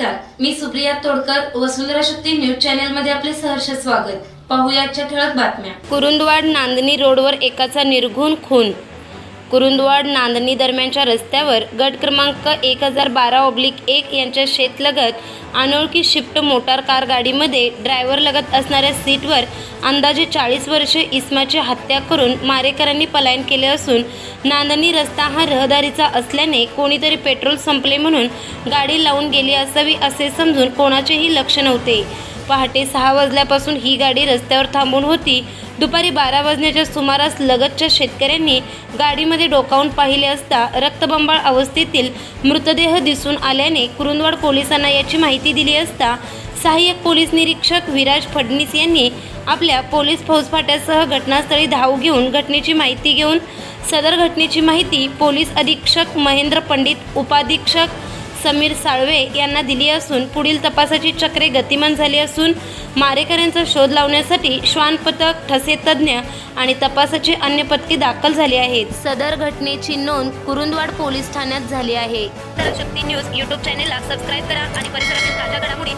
नमस्कार. मी Supriya Todkar Vasundhara Shakti news channel मध्ये आपले सहर्ष स्वागत. पाहुयाच्या ठळक बातम्या. कुरुंदवाड नांदणी रोडवर एकाचा निर्घुण खून कुरुंदवाड नांदणी दरम्यानच्या रस्त्यावर गट क्रमांक एक हजार बारा ऑब्लिक एक यांच्या शेतलगत अनोळखी शिफ्ट मोटार कार गाडीमध्ये ड्रायव्हर लगत असणाऱ्या सीटवर अंदाजे चाळीस वर्षे इस्माची हत्या करून मारेकरांनी पलायन केले असून नांदणी रस्ता हा रहदारीचा असल्याने कोणीतरी पेट्रोल संपले म्हणून गाडी लावून गेली असावी असे समजून कोणाचेही लक्ष नव्हते. पहाटे सहा वाजल्यापासून ही गाडी रस्त्यावर थांबून होती. दुपारी बारा वाजण्याच्या सुमारास लगतच्या शेतकऱ्यांनी गाडीमध्ये डोकावून पाहिले असता रक्तबंबाळ अवस्थेतील मृतदेह दिसून आल्याने कुरुंदवाड पोलिसांना याची माहिती दिली असता सहाय्यक पोलीस निरीक्षक विराज फडणीस यांनी आपल्या पोलीस फौजफाट्यासह घटनास्थळी धाव घेऊन घटनेची माहिती घेऊन सदर घटनेची माहिती पोलीस अधीक्षक महेंद्र पंडित उपाधीक्षक समीर साळवे यांना दिली असून पुढील तपासाची चक्रे गतिमान झाली असून मारेकऱ्यांचा शोध लावण्यासाठी श्वान पथक ठसे तज्ज्ञ आणि तपासाची अन्य पथके दाखल झाली आहेत. सदर घटनेची नोंद कुरुंदवाड पोलीस ठाण्यात झाली आहे. तर शक्ती न्यूज यूट्यूब चॅनेलला सबस्क्राईब करा आणि परिसरातील ताज्या घडामोडी